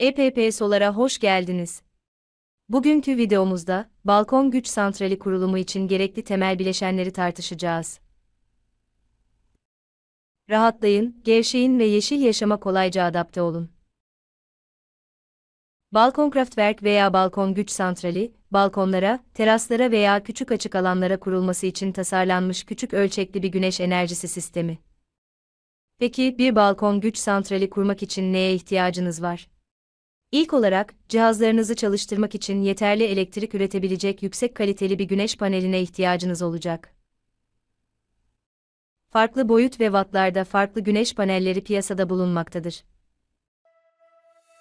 EPP Solar'a hoş geldiniz. Bugünkü videomuzda, balkon güç santrali kurulumu için gerekli temel bileşenleri tartışacağız. Rahatlayın, gevşeyin ve yeşil yaşama kolayca adapte olun. Balkon kraftwerk veya balkon güç santrali, balkonlara, teraslara veya küçük açık alanlara kurulması için tasarlanmış küçük ölçekli bir güneş enerjisi sistemi. Peki bir balkon güç santrali kurmak için neye ihtiyacınız var? İlk olarak, cihazlarınızı çalıştırmak için yeterli elektrik üretebilecek yüksek kaliteli bir güneş paneline ihtiyacınız olacak. Farklı boyut ve wattlarda farklı güneş panelleri piyasada bulunmaktadır.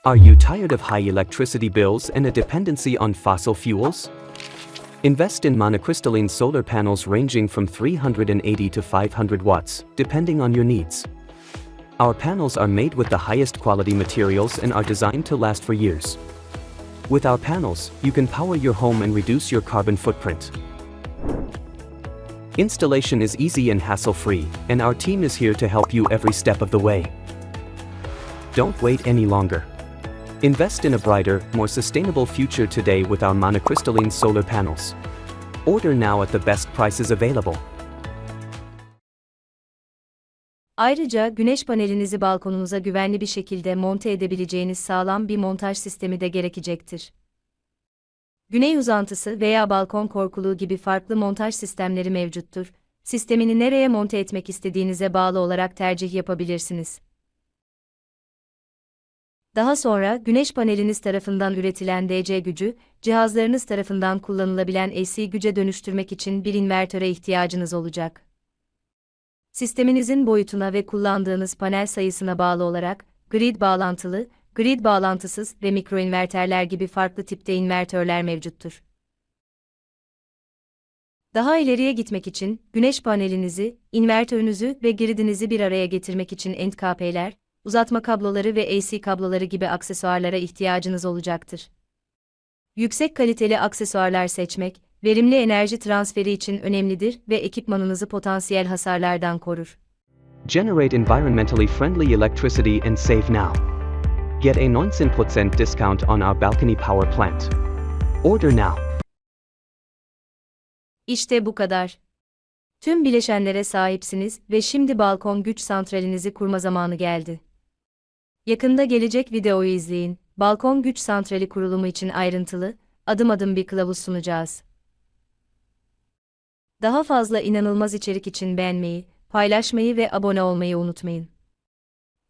Are you tired of high electricity bills and a dependency on fossil fuels? Invest in monocrystalline solar panels ranging from 380 to 500 watts, depending on your needs. Our panels are made with the highest quality materials and are designed to last for years. With our panels, you can power your home and reduce your carbon footprint. Installation is easy and hassle-free, and our team is here to help you every step of the way. Don't wait any longer. Invest in a brighter, more sustainable future today with our monocrystalline solar panels. Order now at the best prices available. Ayrıca güneş panelinizi balkonunuza güvenli bir şekilde monte edebileceğiniz sağlam bir montaj sistemi de gerekecektir. Güney uzantısı veya balkon korkuluğu gibi farklı montaj sistemleri mevcuttur. Sistemini nereye monte etmek istediğinize bağlı olarak tercih yapabilirsiniz. Daha sonra güneş paneliniz tarafından üretilen DC gücü, cihazlarınız tarafından kullanılabilen AC güce dönüştürmek için bir invertöre ihtiyacınız olacak. Sisteminizin boyutuna ve kullandığınız panel sayısına bağlı olarak, grid bağlantılı, grid bağlantısız ve mikroinverterler gibi farklı tipte invertörler mevcuttur. Daha ileriye gitmek için, güneş panelinizi, invertörünüzü ve gridinizi bir araya getirmek için NKP'ler, uzatma kabloları ve AC kabloları gibi aksesuarlara ihtiyacınız olacaktır. Yüksek kaliteli aksesuarlar seçmek, verimli enerji transferi için önemlidir ve ekipmanınızı potansiyel hasarlardan korur. Generate environmentally friendly electricity and save now. Get a 19% discount on our balcony power plant. Order now. İşte bu kadar. Tüm bileşenlere sahipsiniz ve şimdi balkon güç santralinizi kurma zamanı geldi. Yakında gelecek videoyu izleyin. Balkon güç santrali kurulumu için ayrıntılı, adım adım bir kılavuz sunacağız. Daha fazla inanılmaz içerik için beğenmeyi, paylaşmayı ve abone olmayı unutmayın.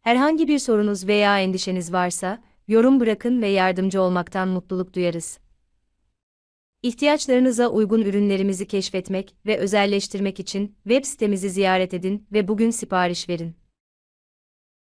Herhangi bir sorunuz veya endişeniz varsa, yorum bırakın ve yardımcı olmaktan mutluluk duyarız. İhtiyaçlarınıza uygun ürünlerimizi keşfetmek ve özelleştirmek için web sitemizi ziyaret edin ve bugün sipariş verin.